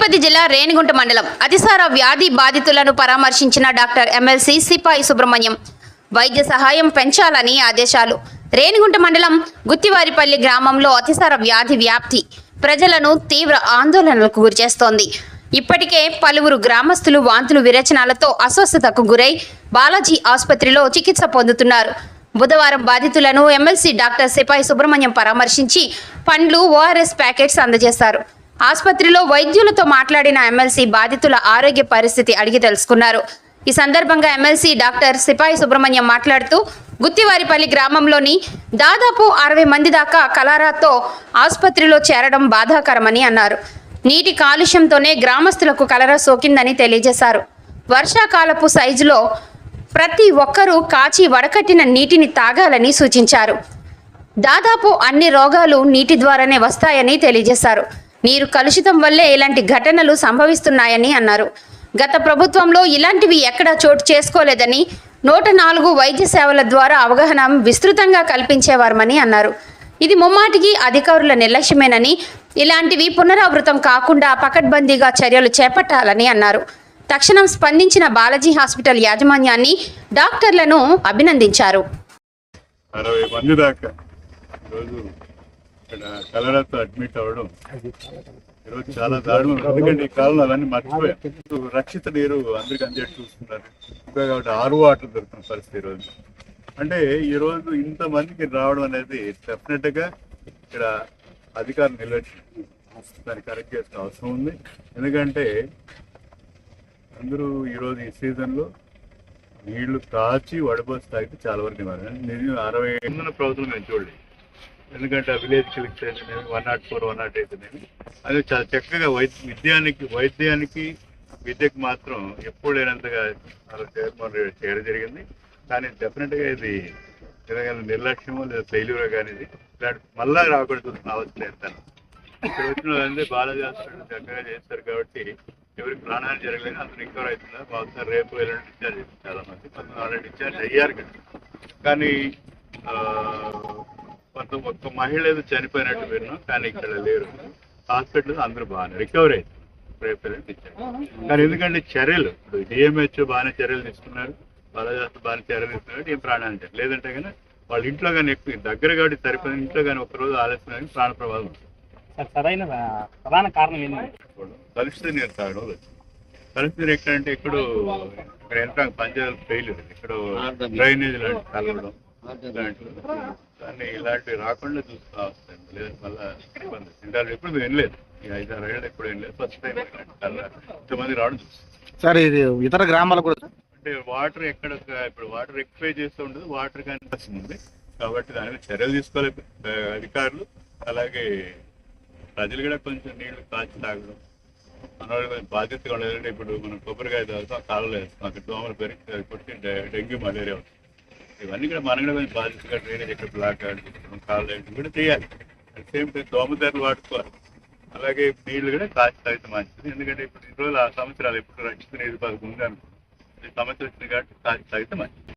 తిరుపతి జిల్లా రేణిగుంట మండలం అతిసార వ్యాధి బాధితులను పరామర్శించిన డాక్టర్ ఎమ్మెల్సీ సిపాయి సుబ్రహ్మణ్యం. వైద్య సహాయం పెంచాలని ఆదేశాలు. రేణిగుంట మండలం గుత్తివారిపల్లి గ్రామంలో అతిసార వ్యాధి వ్యాప్తి ప్రజలను తీవ్ర ఆందోళనలకు గురిచేస్తోంది. ఇప్పటికే పలువురు గ్రామస్తులు వాంతులు విరచనాలతో అస్వస్థతకు గురై బాలాజీ ఆసుపత్రిలో చికిత్స పొందుతున్నారు. బుధవారం బాధితులను ఎమ్మెల్సీ డాక్టర్ సిపాయి సుబ్రహ్మణ్యం పరామర్శించి పండ్లు ఓఆర్ఎస్ ప్యాకెట్స్ అందజేశారు. ఆసుపత్రిలో వైద్యులతో మాట్లాడిన ఎమ్మెల్సీ బాధితుల ఆరోగ్య పరిస్థితి అడిగి తెలుసుకున్నారు. ఈ సందర్భంగా ఎమ్మెల్సీ డాక్టర్ సిపాయి సుబ్రహ్మణ్యం మాట్లాడుతూ గుత్తివారిపల్లి గ్రామంలోని దాదాపు అరవై మంది దాకా కలారాతో ఆసుపత్రిలో చేరడం బాధాకరమని అన్నారు. నీటి కాలుష్యంతోనే గ్రామస్తులకు కలరా సోకిందని తెలియజేశారు. వర్షాకాలపు సైజులో ప్రతి ఒక్కరూ కాచి వడకట్టిన నీటిని తాగాలని సూచించారు. దాదాపు అన్ని రోగాలు నీటి ద్వారానే వస్తాయని తెలియజేశారు. నీరు కలుషితం వల్లే ఇలాంటి ఘటనలు సంభవిస్తున్నాయని అన్నారు. గత ప్రభుత్వంలో ఇలాంటివి ఎక్కడా చోటు చేసుకోలేదని నూట నాలుగు వైద్య సేవల ద్వారా అవగాహన విస్తృతంగా కల్పించేవారమని అన్నారు. ఇది ముమ్మాటికి అధికారుల నిర్లక్ష్యమేనని ఇలాంటివి పునరావృతం కాకుండా పకడ్బందీగా చర్యలు చేపట్టాలని అన్నారు. తక్షణం స్పందించిన బాలాజీ హాస్పిటల్ యాజమాన్యాన్ని డాక్టర్లను అభినందించారు. అరవై మంది దాకా. ఇక్కడ కలరాతో అడ్మిట్ అవ్వడం ఈరోజు చాలా దారుణం. ఎందుకంటే ఈ కాలంలో అవన్నీ మర్చిపోయాం. రక్షిత నీరు అందరికి అందేట్టు చూస్తున్నారు. ఇంకా కాబట్టి ఆరు వాటర్ దొరుకుతున్న పరిస్థితి ఈరోజు అంటే ఈరోజు ఇంతమందికి రావడం అనేది డెఫినెట్గా ఇక్కడ అధికారులు నిర్లక్ష్యం దాన్ని కరెక్ట్ చేసిన అవసరం ఉంది. ఎందుకంటే అందరూ ఈరోజు ఈ సీజన్లో నీళ్ళు కాచి వడబోసి తాగితే చాలా వరకు నివారణ. నేను అరవై ఎనిమిది ప్రభుత్వం నేను చూడలేదు. ఎందుకంటే ఆ విలేజ్ క్లినిక్స్ అయితేనేమి one nought four one nought అయితేనేమి అది చాలా చక్కగా వైద్య విద్యానికి వైద్యానికి విద్యకు మాత్రం ఎప్పుడు లేనంతగా చాలా జగన్మోహన్ రెడ్డి చేయడం జరిగింది. కానీ డెఫినెట్గా ఇది ఏదైనా నిర్లక్ష్యమో లేదా ఫెయిల్యూర్ కానీ ఇది. ఇలాంటి మళ్ళా రాకూడదు అవసరం లేదు ఇక్కడ వచ్చిన వాళ్ళందరూ బాలాజీ చక్కగా చేస్తారు కాబట్టి ఎవరికి ప్రాణాలు జరగలేదు అతను రికవర్ అవుతున్నారు. బహుశా రేపు ఎల్లుండి డిశ్చార్జ్ చాలా మంది కొంతమంది డిశ్చార్జ్ అయ్యారు కదా. కానీ కొంత ఒక్క మహిళ ఏదో చనిపోయినట్టు విన్నాం కానీ ఇక్కడ లేరు. హాస్పిటల్ అందరూ బాగానే రికవర్ అయింది. డిశ్చార్జ్ కానీ ఎందుకంటే చర్యలు ఇప్పుడు డిఎంహెచ్ బాగానే చర్యలు తీసుకున్నారు బాలాజీ హాస్పిటల్ బాగానే చర్యలు తీసుకున్నారు ఏం ప్రాణాలు జరగలేదు. లేదంటే కానీ వాళ్ళ ఇంట్లో కానీ ఎక్కువ దగ్గర కాబట్టి సరిపోయిన ఇంట్లో కానీ ఒక రోజు ఆలస్యం కానీ ప్రాణ ప్రమాదం ఉంటుంది. సార్ సరైన ప్రధాన కారణం ఏంటి? కలుషిత నీరు తాగడం వల్ల వచ్చింది. కలుషిత నీరు ఎక్కడంటే ఎక్కడో ఇక్కడ యంత్రాంగ పంచాయతీలు ఫెయిల్యూర్ ఇక్కడ డ్రైనేజ్ లాంటి కలవడం. ఇలాంటివి కానీ ఇలాంటివి రాకుండా చూస్తూ వస్తాయి లేదంటే మళ్ళీ ఇబ్బంది. ఇంకా ఎప్పుడు వినలేదు. ఈ ఐదు ఆరు ఏళ్ళు ఎప్పుడు వినలేదు. ఫస్ట్ టైం ఇంతమంది రావడం చూస్తాం. సార్ ఇది ఇతర గ్రామాలకు కూడా అంటే వాటర్ ఎక్కడ ఇప్పుడు వాటర్ ఎక్కువ చేస్తూ ఉంటుంది వాటర్ కానీ ఉంది. కాబట్టి దాని మీద చర్యలు తీసుకోవాలి అధికారులు. అలాగే ప్రజలు కూడా కొంచెం నీళ్ళు కాచి తాగడం. మన వాళ్ళు కొంచెం బాధ్యతగా ఎందుకంటే ఇప్పుడు మనం కొబ్బరికాయ తాగుతాం ఆ కాలంలో వేస్తాం అక్కడ దోమలు పెరిగి కొట్టి డె- డెంగ్యూ మలేరియా వస్తుంది. ఇవన్నీ కూడా మనం కూడా కొంచెం బాధ్యతగా డ్రైనేజ్ ఎక్కడ బ్లాక్ ఆడుకుంటున్నాం కాళ్ళు వేయడం కూడా చేయాలి. అట్ సేమ్ టైం దోమతెరలు వాడుకోవాలి. అలాగే నీళ్ళు కూడా కాచి తాగితే మంచిది. ఎందుకంటే ఇప్పుడు ఈ రోజులు ఆ సంవత్సరాలు ఎప్పుడు రక్షిత నీరు పదకొండు అనుకుంటున్నాం. ఈ సమస్య వచ్చింది కాబట్టి కాచి తాగితే మంచిది.